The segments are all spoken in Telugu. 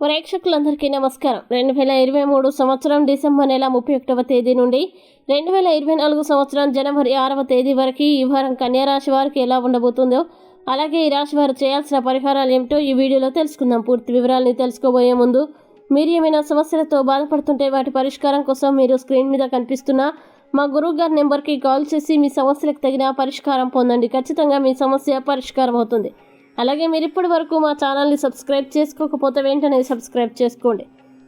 ప్రేక్షకులందరికీ నమస్కారం. రెండు వేల ఇరవై మూడు సంవత్సరం డిసెంబర్ నెల ముప్పై ఒకటవ తేదీ నుండి రెండు వేల ఇరవై నాలుగు సంవత్సరం జనవరి ఆరవ తేదీ వరకు ఈ వారం కన్యా రాశి వారికి ఎలా ఉండబోతుందో అలాగే ఈ రాశి వారు చేయాల్సిన పరిహారాలు ఏమిటో ఈ వీడియోలో తెలుసుకుందాం. పూర్తి వివరాలని తెలుసుకోబోయే ముందు మీరు ఏమైనా సమస్యలతో బాధపడుతుంటే వాటి పరిష్కారం కోసం మీరు స్క్రీన్ మీద కనిపిస్తున్న మా గురువు గారి నెంబర్కి కాల్ చేసి మీ సమస్యలకు తగిన పరిష్కారం పొందండి. ఖచ్చితంగా మీ సమస్య పరిష్కారం అవుతుంది. అలాగే మీరు ఇప్పటి వరకు మా ఛానల్ని సబ్స్క్రైబ్ చేసుకోకపోతే వెంటనే సబ్స్క్రైబ్ చేసుకోండి.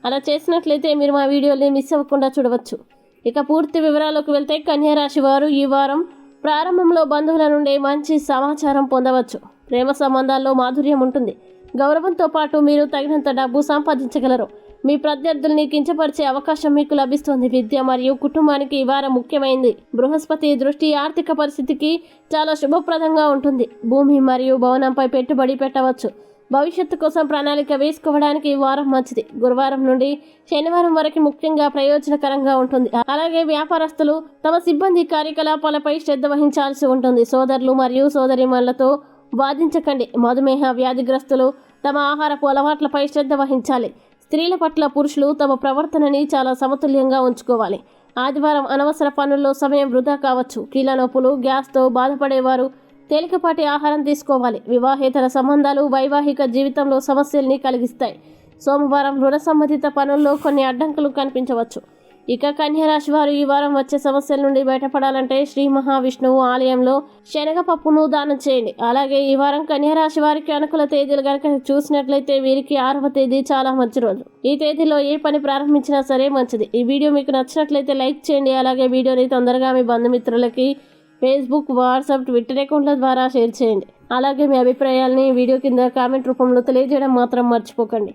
అలా చేసినట్లయితే మీరు మా వీడియోని మిస్ అవ్వకుండా చూడవచ్చు. ఇక పూర్తి వివరాలకు వెళ్తే కన్యారాశి వారు ఈ వారం ప్రారంభంలో బంధువుల నుండి మంచి సమాచారం పొందవచ్చు. ప్రేమ సంబంధాల్లో మాధుర్యం ఉంటుంది. గౌరవంతో పాటు మీరు తగినంత డబ్బు సంపాదించగలరు. మీ ప్రత్యర్థుల్ని కించపరిచే అవకాశం మీకు లభిస్తుంది. విద్య మరియు కుటుంబానికి ఈ వారం ముఖ్యమైంది. బృహస్పతి దృష్టి ఆర్థిక పరిస్థితికి చాలా శుభప్రదంగా ఉంటుంది. భూమి మరియు భవనంపై పెట్టుబడి పెట్టవచ్చు. భవిష్యత్తు కోసం ప్రణాళిక వేసుకోవడానికి ఈ వారం మంచిది. గురువారం నుండి శనివారం వరకు ముఖ్యంగా ప్రయోజనకరంగా ఉంటుంది. అలాగే వ్యాపారస్తులు తమ సిబ్బంది కార్యకలాపాలపై శ్రద్ధ వహించాల్సి ఉంటుంది. సోదరులు మరియు సోదరిమణులతో వాదించకండి. మధుమేహ వ్యాధిగ్రస్తులు తమ ఆహారపు అలవాట్లపై శ్రద్ధ వహించాలి. స్త్రీల పట్ల పురుషులు తమ ప్రవర్తనని చాలా సమతుల్యంగా ఉంచుకోవాలి. ఆదివారం అనవసర పనుల్లో సమయం వృధా కావచ్చు. కీళ్ళ నొప్పులు గ్యాస్తో బాధపడేవారు తేలికపాటి ఆహారం తీసుకోవాలి. వివాహేతర సంబంధాలు వైవాహిక జీవితంలో సమస్యల్ని కలిగిస్తాయి. సోమవారం రుణ సంబంధిత పనుల్లో కొన్ని అడ్డంకులు కనిపించవచ్చు. ఇక కన్యరాశి వారు ఈ వారం వచ్చే సమస్యల నుండి బయటపడాలంటే శ్రీ మహావిష్ణువు ఆలయంలో శనగపప్పును దానం చేయండి. అలాగే ఈ వారం కన్యరాశి వారికి అనుకూల తేదీలు కనుక చూసినట్లయితే వీరికి ఆరవ తేదీ చాలా మంచి రోజు. ఈ తేదీలో ఏ పని ప్రారంభించినా సరే మంచిది. ఈ వీడియో మీకు నచ్చినట్లయితే లైక్ చేయండి. అలాగే వీడియోని తొందరగా మీ బంధుమిత్రులకి ఫేస్బుక్ వాట్సాప్ ట్విట్టర్ అకౌంట్ల ద్వారా షేర్ చేయండి. అలాగే మీ అభిప్రాయాల్ని వీడియో కింద కామెంట్ రూపంలో తెలియజేయడం మాత్రం మర్చిపోకండి.